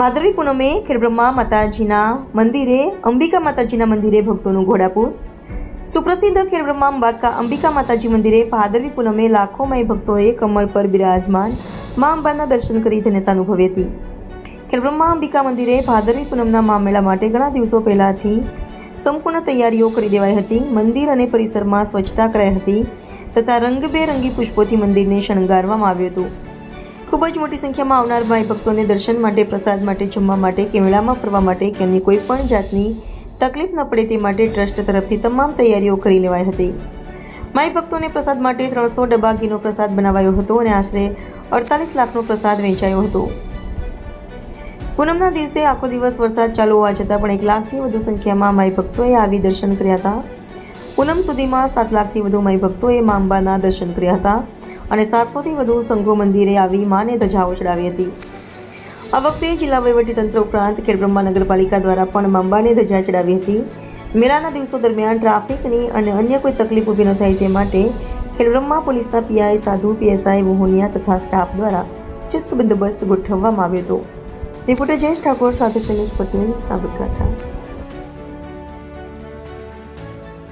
ભાદરવી પૂનમે ખેડબ્રહ્મા માતાજીના મંદિરે, અંબિકા માતાજીના મંદિરે ભક્તોનું ઘોડાપુર. સુપ્રસિદ્ધ ખેડબ્રહ્મા અંબાકા અંબિકા માતાજી મંદિરે ભાદરવી પૂનમે લાખો માઈ ભક્તોએ કમળ પર બિરાજમાન મા અંબાના દર્શન કરી ધન્યતા અનુભવી હતી. ખેડબ્રહ્મા અંબિકા મંદિરે ભાદરવી પૂનમના મામેલા માટે ઘણા દિવસો પહેલાથી સંપૂર્ણ તૈયારીઓ કરી દેવાઈ હતી. મંદિર અને પરિસરમાં સ્વચ્છતા કરાઈ હતી તથા રંગબેરંગી પુષ્પોથી મંદિરને શણગારવામાં આવ્યું હતું. ખૂબ જ મોટી સંખ્યામાં આવનાર ભાઈ ભક્તોને દર્શન માટે, પ્રસાદ માટે, જમવા માટે કે મેળામાં ફરવા માટે કે અન્ય કોઈ પણ જાતની તકલીફ ન પડે તે માટે ટ્રસ્ટ તરફથી તમામ તૈયારીઓ કરી લેવાઈ હતી. માઈ ભક્તોને પ્રસાદ માટે ત્રણસો ડબ્બા ઘીનો પ્રસાદ બનાવાયો હતો અને આશરે અડતાલીસ લાખનો પ્રસાદ વેચાયો હતો. પૂનમના દિવસે આખો દિવસ વરસાદ ચાલુ હોવા છતાં પણ એક લાખથી વધુ સંખ્યામાં માઈ ભક્તોએ આવી દર્શન કર્યા હતા. પૂનમ સુધીમાં સાત લાખથી વધુ માઈ ભક્તોએ મા અંબાના દર્શન કર્યા હતા અને સાતસોથી વધુ સંઘો મંદિરે આવી માને ધજાઓ ચડાવી હતી. આ વખતે જિલ્લા વહીવટીતંત્ર ઉપરાંત ખેડબ્રહ્મા નગરપાલિકા દ્વારા પણ મા ધજા ચડાવી હતી. મેળાના દિવસો દરમિયાન ટ્રાફિકની અને અન્ય કોઈ તકલીફ ઊભી ન થાય તે માટે ખેડબ્રહ્મા પોલીસના પીઆઈ સાધુ, પીએસઆઈ મોહનિયા તથા સ્ટાફ દ્વારા ચુસ્ત બંદોબસ્ત ગોઠવવામાં આવ્યો હતો. રિપોર્ટર જયેશ ઠાકોર સાથે શૈલેષ પટેલ, સાબરકાંઠા.